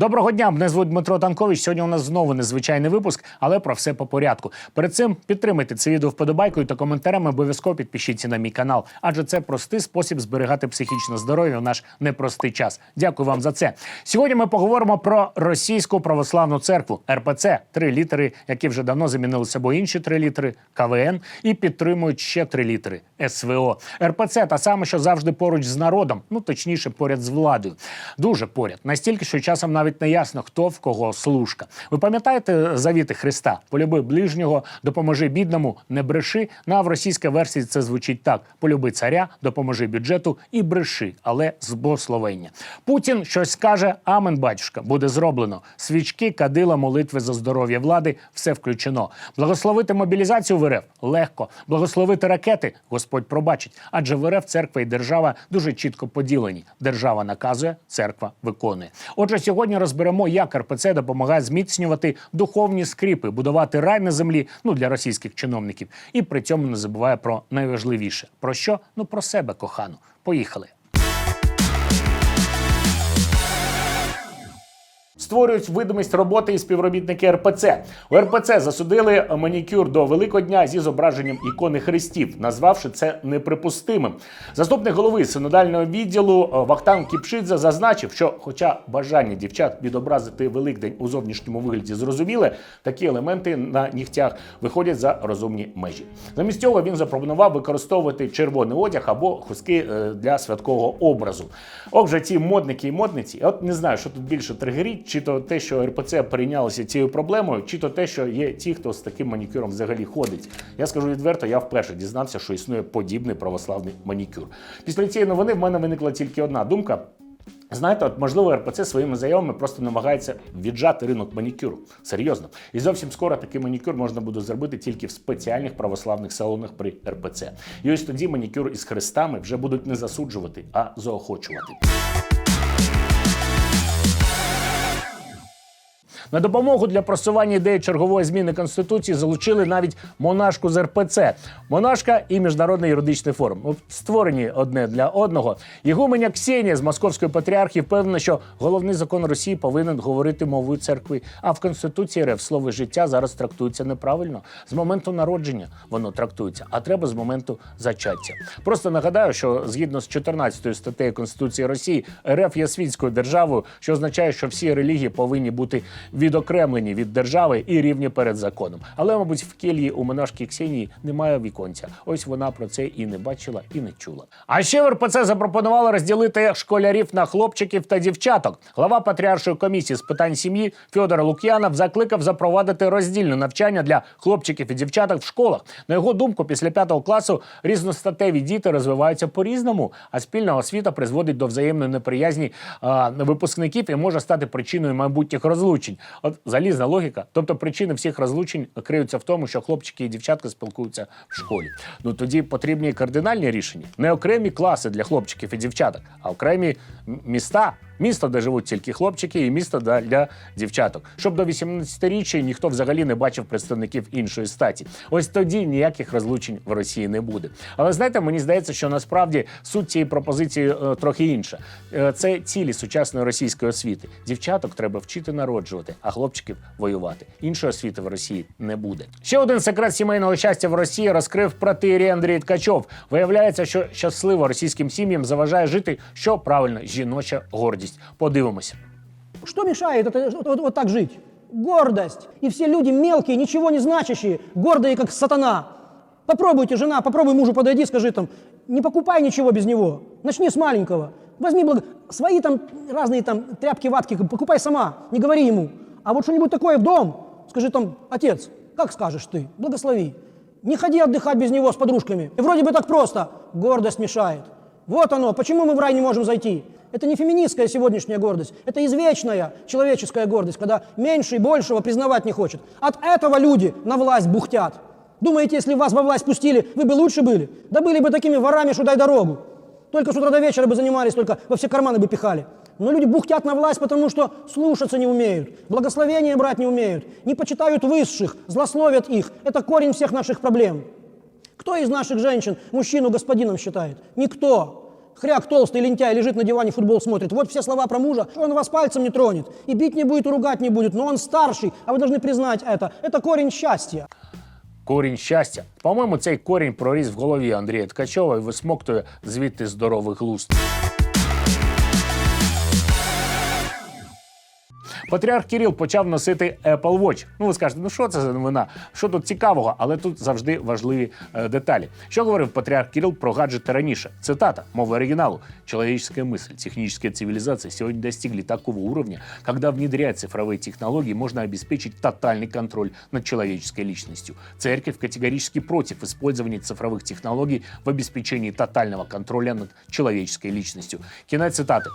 Доброго дня, мене звуть Дмитро Танкович. Сьогодні у нас знову незвичайний випуск, але про все по порядку. Перед цим підтримайте це відео вподобайкою та коментарями. Обов'язково підпишіться на мій канал, адже це простий спосіб зберігати психічне здоров'я в наш непростий час. Дякую вам за це. Сьогодні ми поговоримо про російську православну церкву РПЦ, три літери, які вже давно замінили собою інші три літери КВН і підтримують ще три літери СВО. РПЦ та саме, що завжди поруч з народом, ну точніше, поряд з владою. Дуже поряд. Настільки, що часом навіть не ясно, хто в кого служка. Ви пам'ятаєте завіти Христа? Полюби ближнього, допоможи бідному, не бреши. Ну, в російській версії це звучить так: полюби царя, допоможи бюджету і бреши, але з благословення. Путін щось скаже, амен, батюшка, буде зроблено. Свічки, кадила, молитви за здоров'я влади, все включено. Благословити мобілізацію в РФ легко. Благословити ракети Господь пробачить. Адже в РФ церква і держава дуже чітко поділені. Держава наказує, церква виконує. Отже, сьогодні розберемо, як РПЦ допомагає зміцнювати духовні скріпи, будувати рай на землі ну для російських чиновників, і при цьому не забуває про найважливіше. Про що? Ну про себе, кохану. Поїхали. Створюють видимість роботи і співробітники РПЦ. У РПЦ засудили манікюр до Великодня зі зображенням ікони хрестів, назвавши це неприпустимим. Заступник голови синодального відділу е, Вахтан Кіпшидзе зазначив, що, хоча бажання дівчат відобразити Великдень у зовнішньому вигляді зрозуміле, такі елементи на нігтях виходять за розумні межі. Замість цього він запропонував використовувати червоний одяг або хустки е, для святкового образу. Ох, же ці модники і модниці. От не знаю, що тут більше тригерить, чи то те, що РПЦ перейнялося цією проблемою, чи то те, що є ті, хто з таким манікюром взагалі ходить. Я скажу відверто, я вперше дізнався, що існує подібний православний манікюр. Після цієї новини в мене виникла тільки одна думка. Знаєте, от можливо, РПЦ своїми заявами просто намагається віджати ринок манікюру. Серйозно. І зовсім скоро такий манікюр можна буде зробити тільки в спеціальних православних салонах при РПЦ. І ось тоді манікюр із хрестами вже будуть не засуджувати, а заохочувати. На допомогу для просування ідеї чергової зміни конституції залучили навіть монашку з РПЦ. Монашка і міжнародний юридичний форум. Створені одне для одного. Ігуменя Ксенія з московської патріархії впевнена, що головний закон Росії повинен говорити мовою церкви. А в конституції РФ слово життя зараз трактується неправильно. З моменту народження воно трактується, а треба з моменту зачаття. Просто нагадаю, що згідно з 14 статтею Конституції Росії, РФ є світською державою, що означає, що всі релігії повинні бути відокремлені від держави і рівні перед законом. Але, мабуть, в кельї у монашки Ксенії немає віконця. Ось вона про це і не бачила, і не чула. А ще в РПЦ запропонували розділити школярів на хлопчиків та дівчаток. Глава патріаршої комісії з питань сім'ї Федор Лук'янов закликав запровадити роздільне навчання для хлопчиків і дівчаток в школах. На його думку, після п'ятого класу різностатеві діти розвиваються по-різному, а спільна освіта призводить до взаємної неприязні а, випускників і може стати причиною майбутніх розлучень. От залізна логіка. Тобто причини всіх розлучень криються в тому, що хлопчики і дівчатка спілкуються в школі. Ну тоді потрібні кардинальні рішення, не окремі класи для хлопчиків і дівчаток, а окремі міста. Місто, де живуть тільки хлопчики, і місто для, дівчаток, щоб до 18-річчя ніхто взагалі не бачив представників іншої статі. Ось тоді ніяких розлучень в Росії не буде. Але знаєте, мені здається, що насправді суть цієї пропозиції е, трохи інша. Е, це цілі сучасної російської освіти. Дівчаток треба вчити народжувати, а хлопчиків воювати. Іншої освіти в Росії не буде. Ще один секрет сімейного щастя в Росії розкрив протиерей Андрій Ткачов. Виявляється, що щасливо російським сім'ям заважає жити, що правильно жіноча гордість. Подивимося. Что мешает это, вот, вот- так жить? Гордость. И все люди мелкие, ничего не значащие, гордые, как сатана. Попробуйте, жена, попробуй мужу подойди, скажи там, не покупай ничего без него. Начни с маленького. Возьми благо... свои там разные там тряпки-ватки, покупай сама, не говори ему. А вот что-нибудь такое в дом, скажи там, отец, как скажешь ты, благослови. Не ходи отдыхать без него с подружками. И вроде бы так просто. Гордость мешает. Вот оно, почему мы в рай не можем зайти. Это не феминистская сегодняшняя гордость, это извечная человеческая гордость, когда меньше и большего признавать не хочет. От этого люди на власть бухтят. Думаете, если вас во власть пустили, вы бы лучше были? Да были бы такими ворами, что дай дорогу. Только с утра до вечера бы занимались, только во все карманы бы пихали. Но люди бухтят на власть, потому что слушаться не умеют, благословения брать не умеют, не почитают высших, злословят их. Это корень всех наших проблем. Кто из наших женщин мужчину господином считает? Никто. хряк толстый лентяй лежит на диване, футбол смотрит. Вот все слова про мужа, он вас пальцем не тронет. И бить не будет, и ругать не будет, но он старший, а вы должны признать это. Это корень счастья. Корінь щастя. По-моєму, цей корінь проріс в голові Андрія Ткачова і висмоктує звідти здоровий глузд. Патріарх Кіріл почав носити Apple Watch. Ну, ви скажете, ну що це за новина? Що тут цікавого? Але тут завжди важливі е, деталі. Що говорив патріарх Кирилл про гаджети раніше? Цитата, мова оригиналу. Человеческая мысль, техническая цивилизация сегодня достигли такого уровня, когда внедряя цифровые технологии, можно обеспечить тотальный контроль над человеческой личностью. Церковь категорически против использования цифровых технологий в обеспечении тотального контроля над человеческой личностью. Кінець цитати.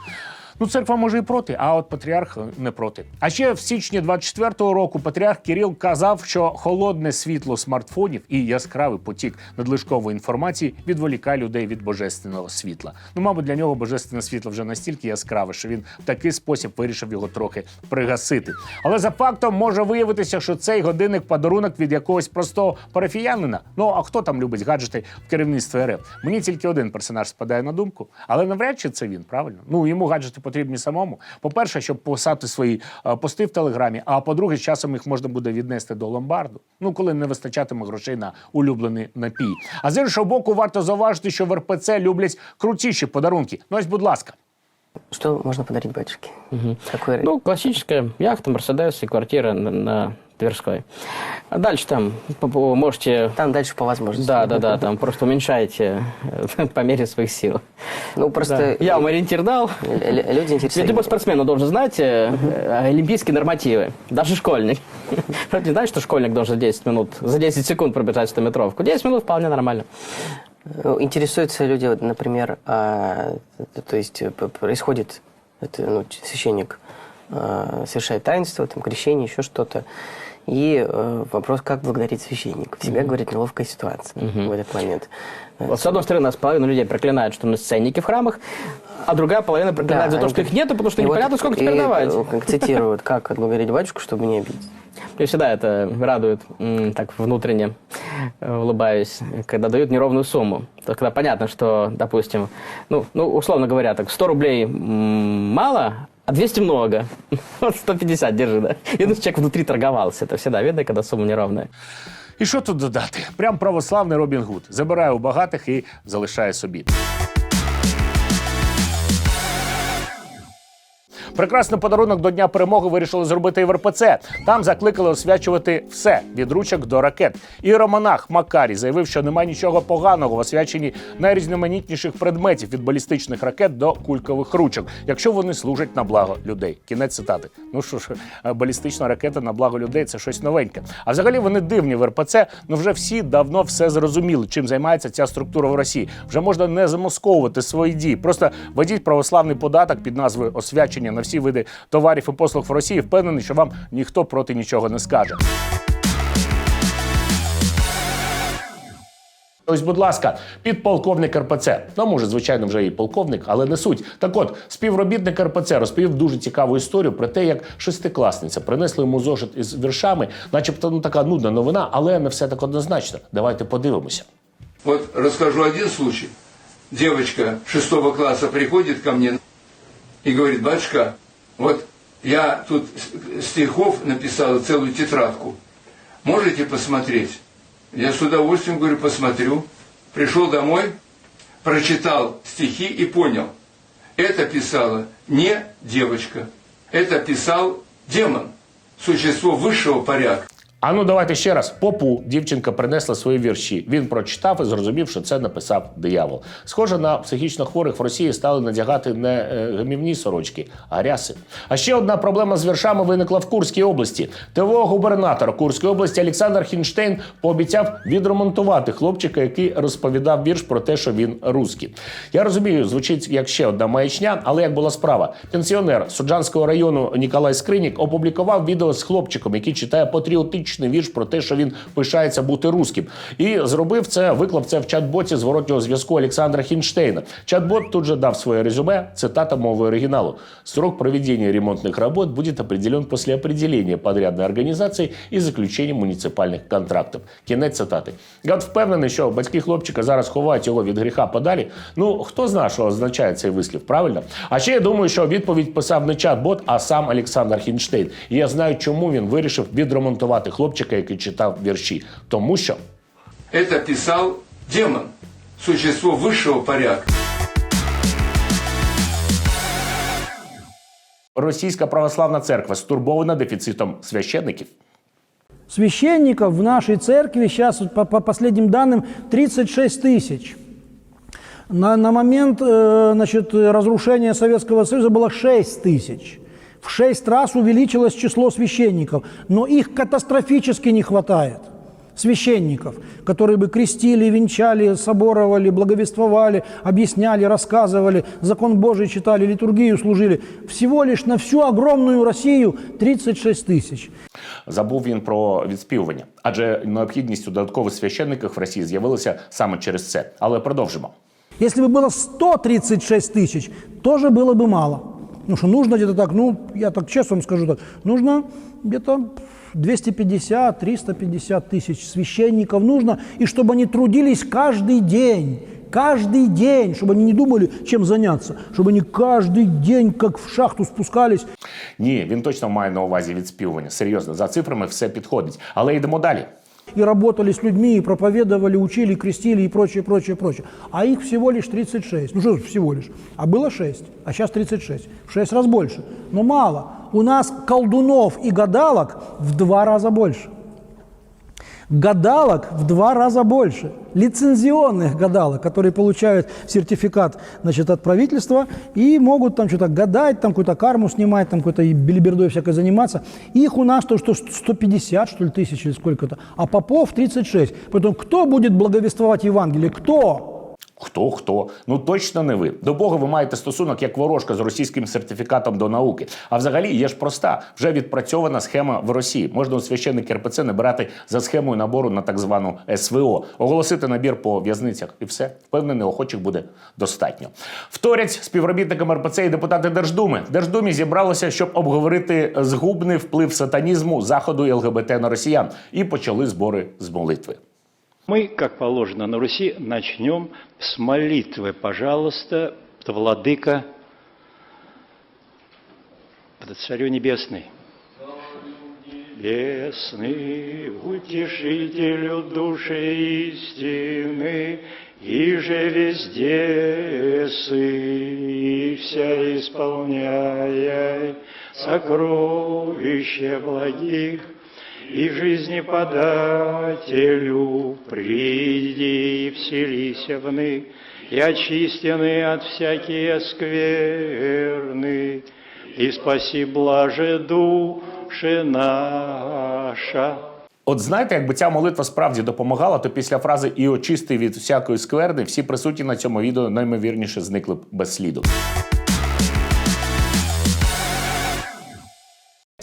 Ну, церква може і проти, а от патріарх не проти. А ще в січні 24-го року патріарх Кирил казав, що холодне світло смартфонів і яскравий потік надлишкової інформації відволікає людей від божественного світла. Ну, мабуть, для нього божественне світло вже настільки яскраве, що він в такий спосіб вирішив його трохи пригасити. Але за фактом може виявитися, що цей годинник подарунок від якогось простого парафіянина. Ну а хто там любить гаджети в керівництві РФ? Мені тільки один персонаж спадає на думку, але навряд чи це він, правильно? Ну йому гаджети потрібні самому. По-перше, щоб писати свої е, пости в телеграмі. А по-друге, з часом їх можна буде віднести до ломбарду. Ну коли не вистачатиме грошей на улюблений напій. А з іншого боку, варто зауважити, що в РПЦ люблять крутіші подарунки. Ну ось, будь ласка. Что можно подарить батюшке? Какой Ну, классическая яхта, Мерседес и квартира на, на Тверской. А дальше там можете... Там дальше по возможности. Да, да, да, там просто уменьшаете э, по мере своих сил. Ну, просто Да. Я вам ориентир дал. люди Ведь интересуются. любой спортсмен должен знать э, э, олимпийские нормативы. Даже школьник. Правда, не знаешь, что школьник должен 10 минут, за 10 секунд пробежать 100-метровку? 10 минут вполне нормально. Э, Интересуются люди, например, а, то есть происходит, это, ну, священник а, совершает таинство, там, крещение, еще что-то. И э, вопрос, как благодарить священника. Всегда, говорит, неловкая ситуация в этот момент. Вот с одной стороны, нас половина людей проклинает, что мы сценники в храмах, а другая половина проклинает за то, что их нету, потому что и вот непонятно, сколько теперь давать. э, Как цитируют, как отблагодарить батюшку, чтобы не обидеть. Мне всегда это радует, так внутренне э, улыбаюсь, когда дают неровную сумму. То когда понятно, что, допустим, ну, ну условно говоря, так 100 рублей мало, а 200 много. Вот 150 держи, да. Ну, человек внутри торговался. Это всегда видно, когда сумма неровная. І що тут додати? Прям православний Робін Гуд. Забирає у багатих і залишає собі. Прекрасний подарунок до Дня перемоги вирішили зробити і в РПЦ. Там закликали освячувати все від ручок до ракет. І романах Макарій заявив, що немає нічого поганого в освяченні найрізноманітніших предметів від балістичних ракет до кулькових ручок, якщо вони служать на благо людей. Кінець цитати. Ну що ж, е, балістична ракета на благо людей це щось новеньке. А взагалі вони дивні в РПЦ. Ну вже всі давно все зрозуміли, чим займається ця структура в Росії. Вже можна не замосковувати свої дії. Просто введіть православний податок під назвою освячення на всі види товарів і послуг в Росії. Впевнений, що вам ніхто проти нічого не скаже. Ось, будь ласка, підполковник РПЦ. Ну, може, звичайно, вже і полковник, але не суть. Так от, співробітник РПЦ розповів дуже цікаву історію про те, як шестикласниця принесла йому зошит із віршами, начебто ну, така нудна новина, але не все так однозначно. Давайте подивимося. Вот расскажу один случай. Девочка шестого класса приходит ко мне и говорит, батюшка, вот я тут стихов написала целую тетрадку. Можете посмотреть? Я с удовольствием говорю, посмотрю. Пришел домой, прочитал стихи и понял. Это писала не девочка, это писал демон, существо высшего порядка. А ну давайте ще раз. Попу дівчинка принесла свої вірші. Він прочитав і зрозумів, що це написав диявол. Схоже, на психічно хворих в Росії стали надягати не е, гамівні сорочки, а ряси. А ще одна проблема з віршами виникла в Курській області. ТВО губернатор Курської області Олександр Хінштейн пообіцяв відремонтувати хлопчика, який розповідав вірш про те, що він русський. Я розумію, звучить як ще одна маячня, але як була справа. Пенсіонер Суджанського району Ніколай Скринік опублікував відео з хлопчиком, який читає патріотичну патріотичний вірш про те, що він пишається бути русським. І зробив це, виклав це в чат-боті зворотнього зв'язку Олександра Хінштейна. Чат-бот тут же дав своє резюме, цитата мови оригіналу. Срок проведения ремонтных работ будет определен после определения подрядной организации и заключения муніципальних контрактів. Кінець цитати. Я впевнений, що батьки хлопчика зараз ховають його від гріха подалі. Ну хто знає, що означає цей вислів, правильно? А ще я думаю, що відповідь писав не чат-бот, а сам Олександр Хінштейн. І я знаю, чому він вирішив відремонтувати хлопчика, який читав вірші. Тому що Это писал демон, существо высшего порядка. російська православна церква стурбована дефіцитом священників. Священников в нашей церкви сейчас, по, по последним данным, 36 тысяч. На, на момент э, значит, разрушения Советского Союза было 6 тысяч. В 6 раз увеличилось число священников, но их катастрофически не хватает. Священников, которые бы крестили, венчали, соборовали, благовествовали, объясняли, рассказывали, закон Божий читали, литургию служили. Всего лишь на всю огромную Россию 36 тысяч. Забув він про відспівування, адже необхідність у додаткових священниках в Росії з'явилася саме через це. Але продовжимо. Если бы было 136 тысяч, тоже было бы мало. Ну что нужно где-то так, ну, я так честно вам скажу так, нужно где-то 250-350 тысяч священников нужно, и чтобы они трудились каждый день, каждый день, чтобы они не думали, чем заняться, чтобы они каждый день, как в шахту спускались, Ні, він точно має на увазі відспівування. Серйозно, за цифрами все підходить. Але йдемо далі. и работали с людьми, и проповедовали, учили, крестили и прочее, прочее, прочее. А их всего лишь 36. Ну что всего лишь? А было 6, а сейчас 36. В 6 раз больше. Но мало. У нас колдунов и гадалок в два раза больше. Гадалок в два раза больше. Лицензионных гадалок, которые получают сертификат значит, от правительства и могут там что-то гадать, там какую-то карму снимать, там какой-то белибердой всякой заниматься. Их у нас то, что 150, что ли, тысяч или сколько-то, а попов 36. Поэтому кто будет благовествовать Евангелие? Кто? Хто хто? Ну точно не ви. До Бога ви маєте стосунок як ворожка з російським сертифікатом до науки. А взагалі є ж проста, вже відпрацьована схема в Росії. Можна у священник РПЦ набирати за схемою набору на так звану СВО, оголосити набір по в'язницях, і все. Впевнений, охочих буде достатньо. Вторять співробітникам РПЦ і депутати Держдуми. Держдумі зібралося, щоб обговорити згубний вплив сатанізму заходу і ЛГБТ на росіян, і почали збори з молитви. Мы, как положено на Руси, начнем с молитвы. Пожалуйста, Владыка, Царю Небесный. Небесный, утешителю души истины, и же везде сы, и вся исполняя сокровища благих, и жизни подателю, приди и вселися вны, и очистены от всякие скверны, и спаси блаже души наша. От знаєте, якби ця молитва справді допомагала, то після фрази і очистий від всякої скверни всі присутні на цьому відео наймовірніше зникли б без сліду.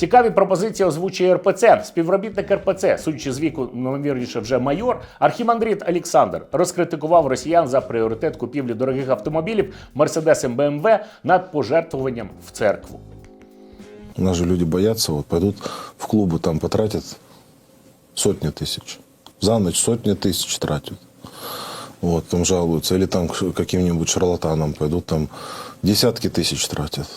Цікаві пропозиції озвучує РПЦ. Співробітник РПЦ, судячи з віку, ймовірніше, вже майор, архімандрит Олександр розкритикував росіян за пріоритет купівлі дорогих автомобілів Мерседес БМВ над пожертвуванням в церкву. У нас же люди боятся, вот пойдут в клубы, там потратят сотни тысяч. За ночь сотни тысяч тратят. Вот, там жалуются. Или там к каким-нибудь шарлатанам пойдут, там десятки тысяч тратят.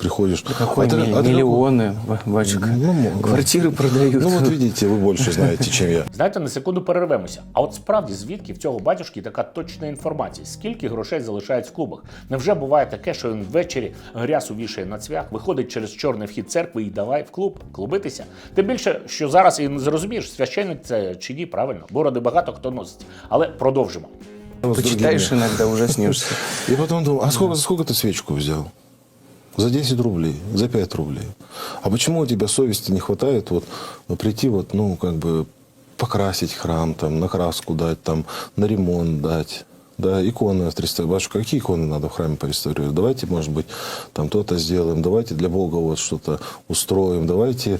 Приходишь. Какой «А ты- ми- а ты миллионы, батюшка. Ну, мо- Квартиры продают. Ну вот видите, вы больше знаете, чем я. Знаєте, на секунду перервемося. А от справді звідки в цього батюшки така точна інформація? Скільки грошей залишають в клубах? Невже буває таке, що він ввечері грязь увішає на цвях, виходить через чорний вхід церкви і давай в клуб клубитися? Тим більше, що зараз і не зрозумієш, священник це чи ні, правильно, бороди багато хто носить. Але продовжимо. Вот с Почитаешь другими. иногда, ужаснешься. И потом думаю, а сколько, за сколько ты свечку взял? За 10 рублей, за 5 рублей. А почему у тебя совести не хватает вот ну, прийти вот, ну, как бы покрасить храм, там, на краску дать, там, на ремонт дать? Да, иконы отреставрировать. Батюшка, какие иконы надо в храме пореставрировать? Давайте, может быть, там то-то сделаем, давайте для Бога вот что-то устроим, давайте,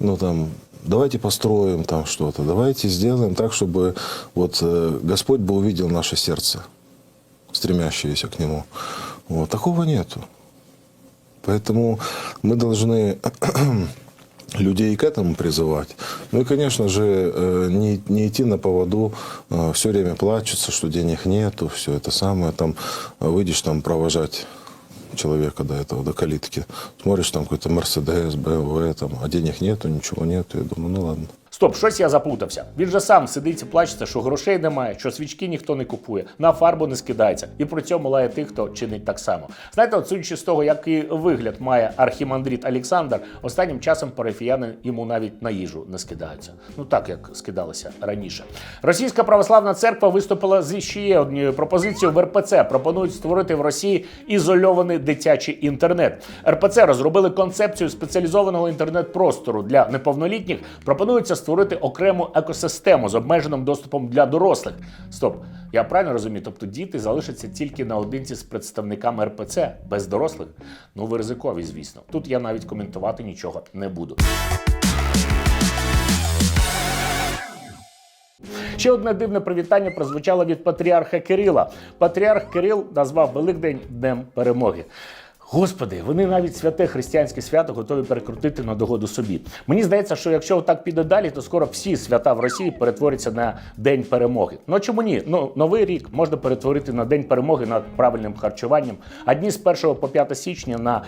ну, там, давайте построим там что-то, давайте сделаем так, чтобы вот э, Господь бы увидел наше сердце, стремящееся к Нему. Вот, такого нету. Поэтому мы должны людей к этому призывать. Ну и, конечно же, э, не, не идти на поводу, все время плачется, что денег нету, все это самое. Там э, выйдешь там провожать человека до этого, до калитки. Смотришь, там какой-то Мерседес, БМВ, там, а денег нету, ничего нету. Я думаю, ну ладно. Стоп, щось я заплутався. Він же сам сидить і плачеться, що грошей немає, що свічки ніхто не купує, на фарбу не скидається. І при цьому лає тих, хто чинить так само. Знаєте, от судячи з того, який вигляд має архімандрит Олександр, останнім часом парафіяни йому навіть на їжу не скидаються. Ну так як скидалося раніше. Російська православна церква виступила з ще однією пропозицією в РПЦ. Пропонують створити в Росії ізольований дитячий інтернет. РПЦ розробили концепцію спеціалізованого інтернет-простору для неповнолітніх. Пропонується створити окрему екосистему з обмеженим доступом для дорослих. Стоп, я правильно розумію? Тобто діти залишаться тільки наодинці з представниками РПЦ без дорослих? Ну ви ризикові, звісно. Тут я навіть коментувати нічого не буду. Ще одне дивне привітання прозвучало від патріарха Кирила. Патріарх Кирил назвав Великдень Днем Перемоги. Господи, вони навіть святе християнське свято готові перекрутити на догоду собі. Мені здається, що якщо так піде далі, то скоро всі свята в Росії перетворяться на День перемоги. Ну чому ні? Ну новий рік можна перетворити на День перемоги над правильним харчуванням. А дні з 1 по 5 січня на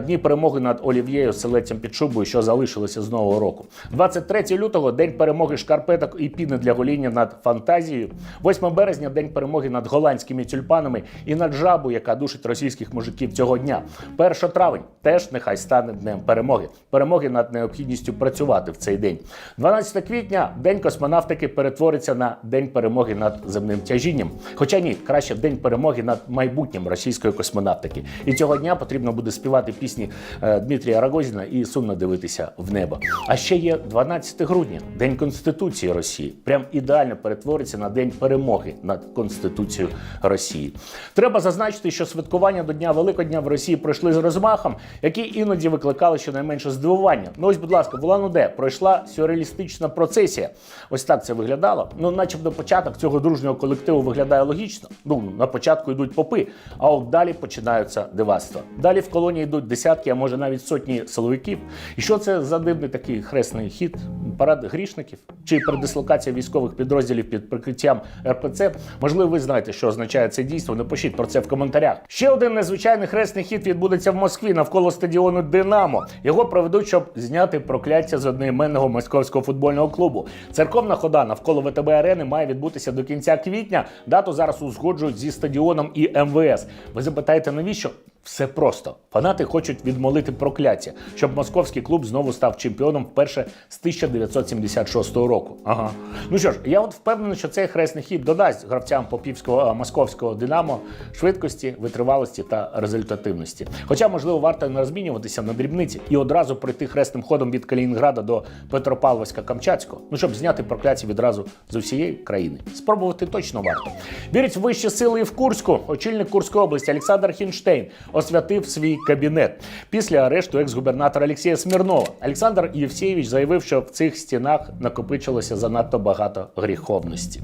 дні перемоги над олів'єю селецем під шубою, що залишилося з нового року. 23 лютого день перемоги шкарпеток і піни для гоління над фантазією. 8 березня день перемоги над голландськими тюльпанами і над жабу, яка душить російських мужиків цього дня. 1 травень теж нехай стане днем перемоги. Перемоги над необхідністю працювати в цей день. 12 квітня день космонавтики перетвориться на день перемоги над земним тяжінням. Хоча ні, краще день перемоги над майбутнім російської космонавтики. І цього дня потрібно буде співати пісні е, Дмитрія Рогозіна і сумно дивитися в небо. А ще є 12 грудня, день Конституції Росії. Прям ідеально перетвориться на день перемоги над Конституцією Росії. Треба зазначити, що святкування до Дня Великодня в Росії пройшли з розмахом, який іноді викликали щонайменше здивування. Ну ось, будь ласка, в Улан-Удэ пройшла сюрреалістична процесія. Ось так це виглядало. Ну, начебто, початок цього дружнього колективу виглядає логічно. Ну, на початку йдуть попи, а от далі починаються дивацтва. Далі в колонії йдуть десятки, а може навіть сотні силовиків. І що це за дивний такий хресний хід? Парад грішників чи передислокація військових підрозділів під прикриттям РПЦ? Можливо, ви знаєте, що означає це дійство. Напишіть про це в коментарях. Ще один незвичайний хресний хід відбудеться в Москві навколо стадіону Динамо. Його проведуть, щоб зняти прокляття з одноіменного московського футбольного клубу. Церковна хода навколо ВТБ арени має відбутися до кінця квітня. Дату зараз узгоджують зі стадіоном і МВС. Ви запитаєте, навіщо? Все просто. Фанати хочуть відмолити прокляття, щоб московський клуб знову став чемпіоном вперше з 1976 року. Ага. Ну що ж, я от впевнений, що цей хресний хід додасть гравцям попівського московського Динамо швидкості, витривалості та результативності. Хоча, можливо, варто не розмінюватися на дрібниці і одразу пройти хресним ходом від Калінінграда до Петропавловська Камчатського, ну щоб зняти прокляття відразу з усієї країни. Спробувати точно варто. Вірить в вищі сили і в Курську. Очільник Курської області Олександр Хінштейн освятив свій кабінет після арешту екс-губернатора Олексія Смірнова. Олександр Євсєєвич заявив, що в цих стінах накопичилося занадто багато гріховності.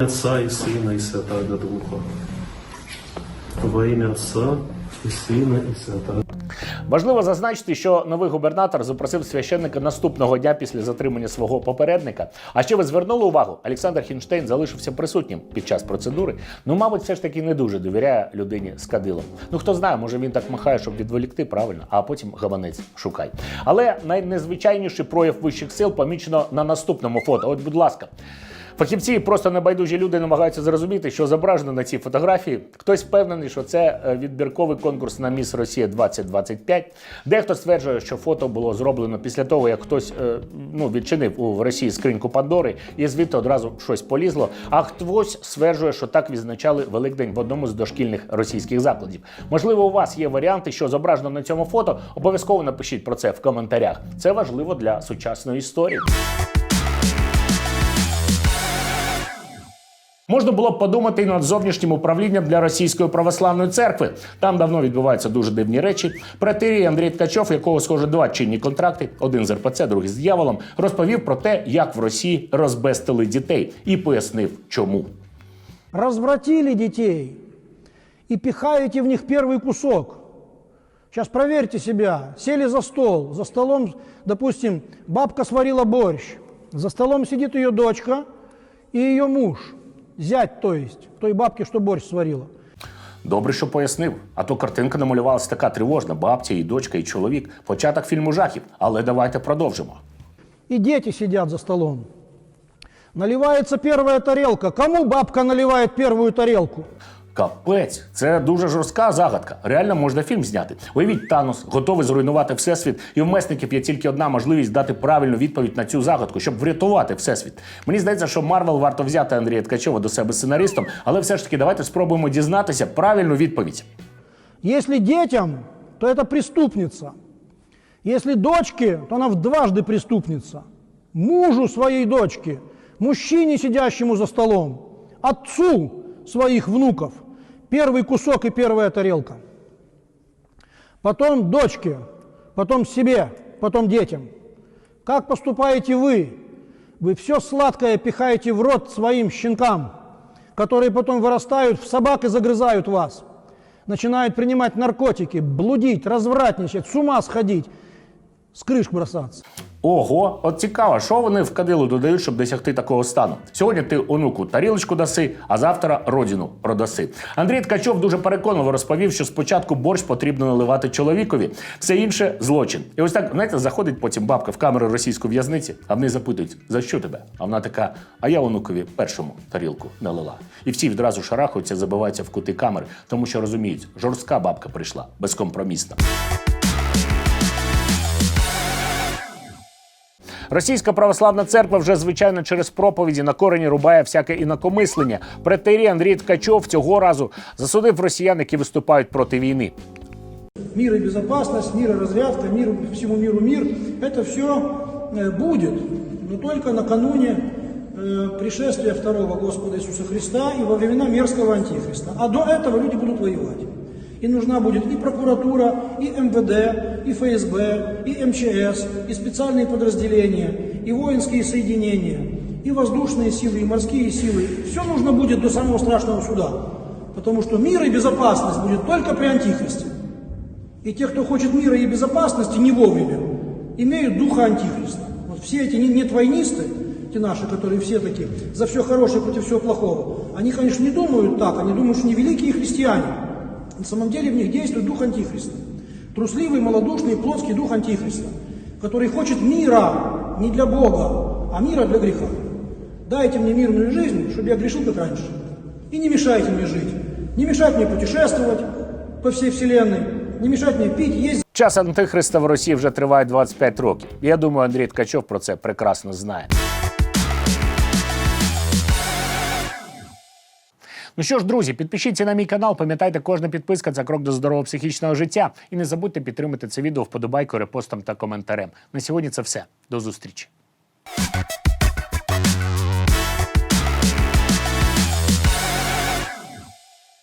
Отца і сина і Святого Духа. Во ім'я Отца и Сына и Святого Важливо зазначити, що новий губернатор запросив священника наступного дня після затримання свого попередника. А ще ви звернули увагу, Олександр Хінштейн залишився присутнім під час процедури. Ну, мабуть, все ж таки не дуже довіряє людині з кадилом. Ну хто знає, може він так махає, щоб відволікти правильно, а потім гаманець шукай. Але найнезвичайніший прояв вищих сил помічено на наступному фото. От, будь ласка. Фахівці, просто небайдужі люди намагаються зрозуміти, що зображено на цій фотографії. Хтось впевнений, що це е, відбірковий конкурс на міс Росія 2025. Дехто стверджує, що фото було зроблено після того, як хтось е, ну, відчинив у Росії скриньку Пандори, і звідти одразу щось полізло. А хтось стверджує, що так відзначали Великдень в одному з дошкільних російських закладів. Можливо, у вас є варіанти, що зображено на цьому фото. Обов'язково напишіть про це в коментарях. Це важливо для сучасної історії. Можна було б подумати і над зовнішнім управлінням для російської православної церкви. Там давно відбуваються дуже дивні речі. Протерій Андрій Ткачов, якого схоже два чинні контракти, один з РПЦ, другий з дьяволом, розповів про те, як в Росії розбестили дітей, і пояснив, чому. Развратили детей и пихаете в них первый кусок. Сейчас проверьте себя. Сели за стол. За столом, допустим, бабка сварила борщ. За столом сидит ее дочка и ее муж. Зять, то есть, той бабки, що борщ сварила. Добре, що пояснив. А то картинка намалювалася така тривожна: бабця, і дочка, і чоловік. Початок фільму жахів. Але давайте продовжимо. І діти сидять за столом. Наливається перша тарілка. Кому бабка наливає першу тарелку? Капець, це дуже жорстка загадка. Реально можна фільм зняти. Уявіть, Танос готовий зруйнувати всесвіт, і в месників є тільки одна можливість дати правильну відповідь на цю загадку, щоб врятувати всесвіт. Мені здається, що Марвел варто взяти Андрія Ткачова до себе сценаристом, але все ж таки давайте спробуємо дізнатися правильну відповідь. Если детям, то это преступница. Если дочке, то она в дважды преступница. Мужу своей дочки, мужчине, сидящему за столом, отцу своих внуков. Первый кусок и первая тарелка. Потом дочке, потом себе, потом детям. Как поступаете вы? Вы все сладкое пихаете в рот своим щенкам, которые потом вырастают в собак и загрызают вас начинают принимать наркотики, блудить, развратничать, с ума сходить, с крыш бросаться. Ого, от цікаво, що вони в кадилу додають, щоб досягти такого стану. Сьогодні ти онуку тарілочку даси, а завтра родину продаси. Андрій Ткачов дуже переконливо розповів, що спочатку борщ потрібно наливати чоловікові, все інше злочин. І ось так, знаєте, заходить потім бабка в камеру російської в'язниці, а в неї запитують, за що тебе? А вона така: а я онукові першому тарілку налила. І всі відразу шарахаються, забиваються в кути камери, тому що розуміють, жорстка бабка прийшла, безкомпромісна. Російська православна церква вже звичайно через проповіді на корені рубає всяке інакомислення. Претерій Андрій Ткачов цього разу засудив росіян, які виступають проти війни. Мир и безопасность, мир и разрядка, мир всему миру мир, это все будет, но только накануне э, пришествия второго Господа Иисуса Христа и во времена мерзкого Антихриста. А до этого люди будут воевать. И нужна будет и прокуратура, и МВД, и ФСБ, и МЧС, и специальные подразделения, и воинские соединения, и воздушные силы, и морские силы. Все нужно будет до самого страшного суда. Потому что мир и безопасность будет только при Антихристе. И те, кто хочет мира и безопасности не вовремя, имеют духа Антихриста. Вот все эти не- нетвойнисты, те наши, которые все такие, за все хорошее против всего плохого, они, конечно, не думают так, они думают, что они великие христиане. На самом деле в них действует дух Антихриста. Трусливый, малодушный, плотский дух Антихриста, который хочет мира не для Бога, а мира для греха. Дайте мне мирную жизнь, чтобы я грешил как раньше. И не мешайте мне жить. Не мешайте мне путешествовать по всей вселенной. Не мешайте мне пить, есть. Час антихриста в Росії вже триває 25 років. Я думаю, Андрій Ткачов про це прекрасно знає. Ну що ж, друзі, підпишіться на мій канал. Пам'ятайте, кожна підписка це крок до здорового психічного життя. І не забудьте підтримати це відео вподобайкою, репостом та коментарем. На сьогодні це все. До зустрічі.